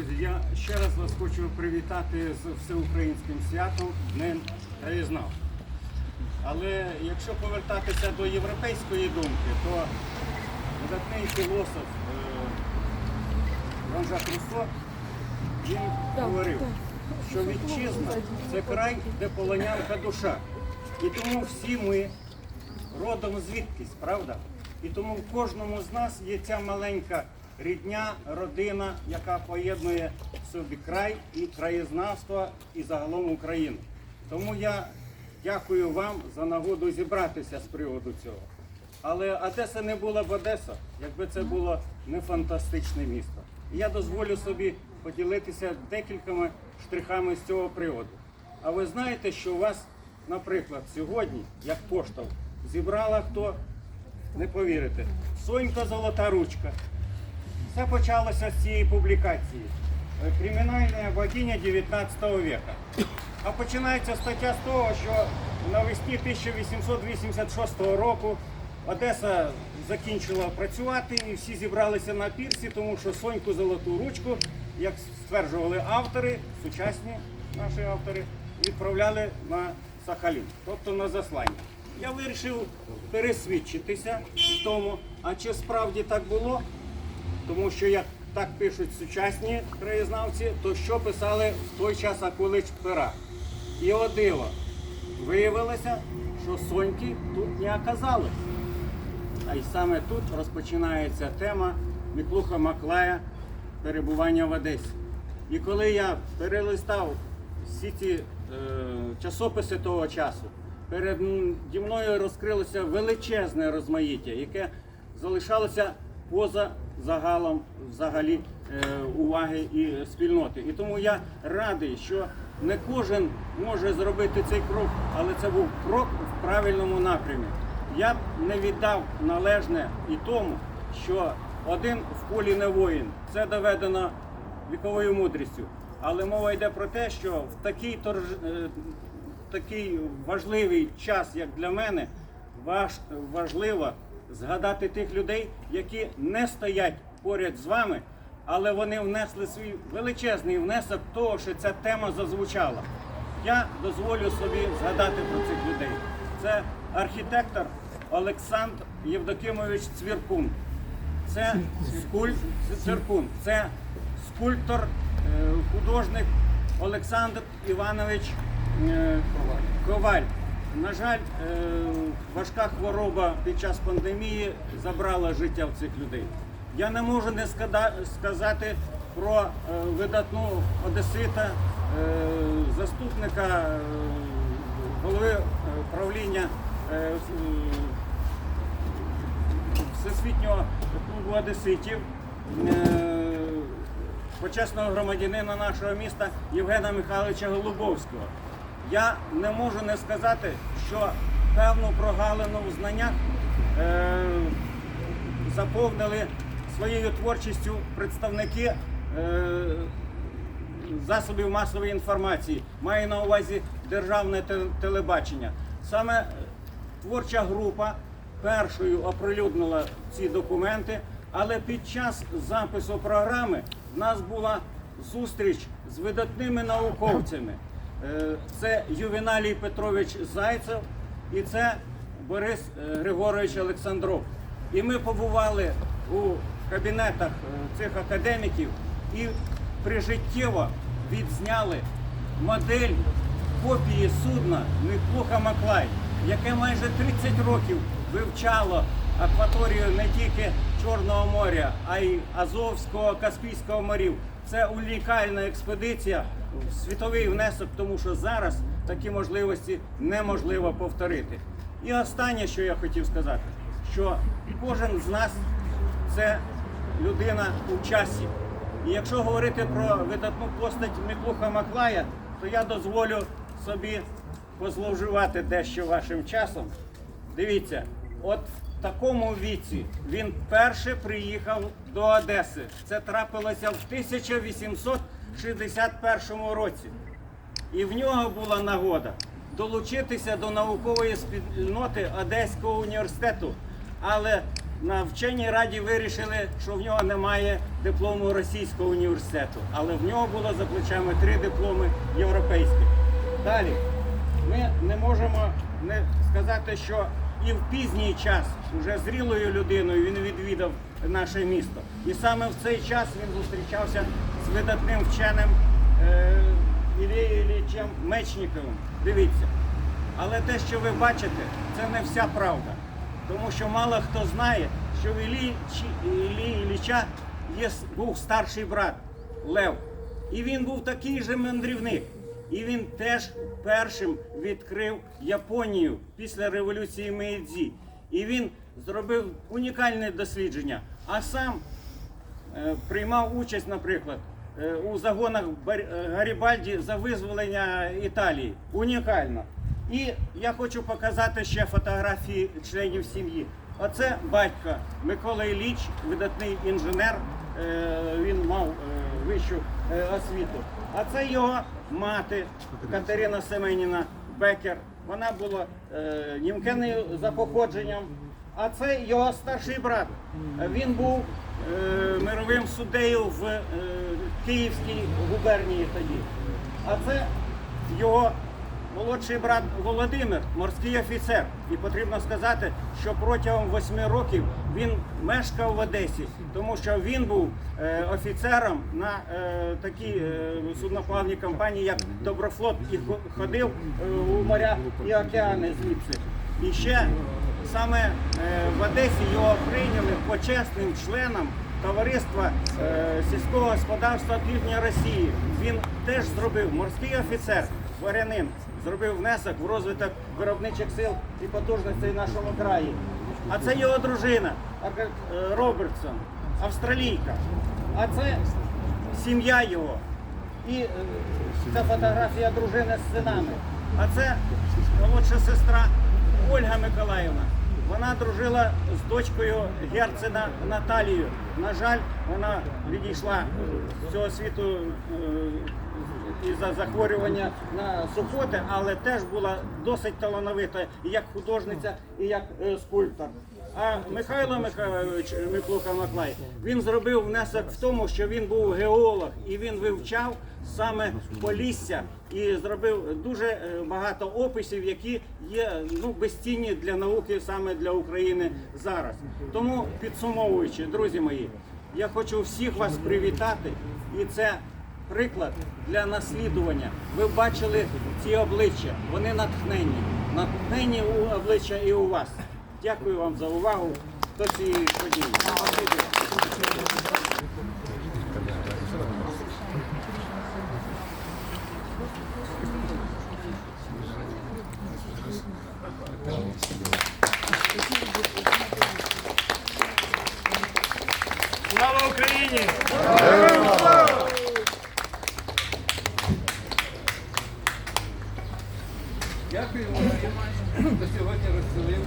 Друзі, я ще раз вас хочу привітати з всеукраїнським святом Днем краєзнавства. Але якщо повертатися до європейської думки, то видатний філософ е, Жан-Жак Руссо, він говорив, що вітчизна це край, де полонянка душа. І тому всі ми родом звідкись, правда? І тому в кожному з нас є ця маленька рідня, родина, яка поєднує собі край і краєзнавство, і загалом Україну. Тому я дякую вам за нагоду зібратися з приводу цього. Але Одеса не була б Одеса, якби це було не фантастичне місто. Я дозволю собі поділитися декількома штрихами з цього приводу. А ви знаєте, що у вас, наприклад, сьогодні, як поштовх, зібрала хто, не повірите, Сонька Золота Ручка. Все почалося з цієї публікації. Е, Кримінальна богиня 19 века. А починається стаття з того, що навесні 1886 року Одеса закінчила працювати і всі зібралися на пірсі, тому що Соньку Золоту Ручку, як стверджували автори, сучасні наші автори, відправляли на Сахалін, тобто на заслання. Я вирішив пересвідчитися в тому, а чи справді так було, тому що як так пишуть сучасні краєзнавці, то що писали в той час Акулич Пера. І о диво, виявилося, що Соньки тут не оказалось. А й саме тут розпочинається тема Міклуха Маклая перебування в Одесі. І коли я перелистав всі ці е, часописи того часу, переді мною розкрилося величезне розмаїття, яке залишалося поза загалом взагалі е, уваги і спільноти. І тому я радий, що не кожен може зробити цей крок, але це був крок в правильному напрямі. Я б не віддав належне і тому, що один в полі не воїн. Це доведено віковою мудрістю. Але мова йде про те, що в такий, торж... е, такий важливий час, як для мене, важ... важливо згадати тих людей, які не стоять поряд з вами, але вони внесли свій величезний внесок того, що ця тема зазвучала. Я дозволю собі згадати про цих людей. Це архітектор Олександр Євдокимович Цвіркун. Це скуль... Цвіркун. Це скульптор, е, художник Олександр Іванович е, Коваль. На жаль, е, важка хвороба під час пандемії забрала життя в цих людей. Я не можу не сказати про е, видатну одесита, е, заступника голови правління Всесвітнього клубу одеситів, почесного громадянина нашого міста Євгена Михайловича Голубовського. Я не можу не сказати, що певну прогалину в знаннях е, заповнили своєю творчістю представники е, засобів масової інформації, маю на увазі державне телебачення. Саме творча група першою оприлюднила ці документи, але під час запису програми в нас була зустріч з видатними науковцями. Е, Це Ювеналій Петрович Зайцев і це Борис е, Григорович Олександров. І ми побували у кабінетах е, цих академіків і прижиттєво відзняли модель копії судна Миклуха Маклай, яке майже 30 років вивчало акваторію не тільки Чорного моря, а й Азовського, Каспійського морів. Це унікальна експедиція, світовий внесок, тому що зараз такі можливості неможливо повторити. І останнє, що я хотів сказати, що кожен з нас це людина у часі. І якщо говорити про видатну постать Миклуха Маклая, то я дозволю собі позловживати дещо вашим часом. Дивіться, от такому віці він перше приїхав до Одеси. Це трапилося в 1861 році. І в нього була нагода долучитися до наукової спільноти Одеського університету. Але на вченій раді вирішили, що в нього немає диплому російського університету, але в нього було за плечами три дипломи європейських. Далі ми не можемо не сказати, що і в пізній час, уже зрілою людиною, він відвідав наше місто. І саме в цей час він зустрічався з видатним вченим е, Ілією Мечніковим. Дивіться. Але те, що ви бачите, це не вся правда. Тому що мало хто знає, що в Іллі, Ілліча є, був старший брат Лев. І він був такий же мандрівник. І він теж першим відкрив Японію після революції Мейдзі. І він зробив унікальне дослідження. А сам е, приймав участь, наприклад, е, у загонах Бар- е, Гарібальді за визволення Італії. Унікально. І я хочу показати ще фотографії членів сім'ї. Оце батько Микола Ілліч, видатний інженер. Е, Він мав е, вищу освіту. А це його мати Катерина Семеніна Бекер. Вона була е, німкеною за походженням. А це його старший брат. Він був е, мировим суддею в е, Київській губернії тоді. А це його молодший брат Володимир, морський офіцер. І потрібно сказати, що протягом восьми років він мешкав в Одесі, тому що він був е, офіцером на е, такій е, судноплавній компанії, як Доброфлот, і хо- ходив у моря і океани звідси. І ще саме в Одесі його прийняли почесним членом товариства е, сільського господарства Півдня Росії. Він теж зробив морський офіцер, дворянин, зробив внесок в розвиток виробничих сил і потужностей в нашому краї. А це його дружина е, Робертсон, австралійка. А це сім'я його. І е, це фотографія дружини з синами. А це молодша сестра Ольга Миколаївна. Вона дружила з дочкою Герцена Наталією. На жаль, вона відійшла з цього світу е, із-за захворювання на сухоти, але теж була досить талановита і як художниця, і як е, скульптор. А Михайло Михайлович Миклуха Маклай він зробив внесок в тому, що він був геолог і він вивчав саме Полісся і зробив дуже е, багато описів, які є ну безцінні для науки саме для України зараз. Тому підсумовуючи, друзі мої, я хочу всіх вас привітати, і це приклад для наслідування. Ви бачили ці обличчя, вони натхненні, натхненні у обличчя і у вас. Дякую вам за увагу до цієї події. Слава Україні! Сьогодні розцілив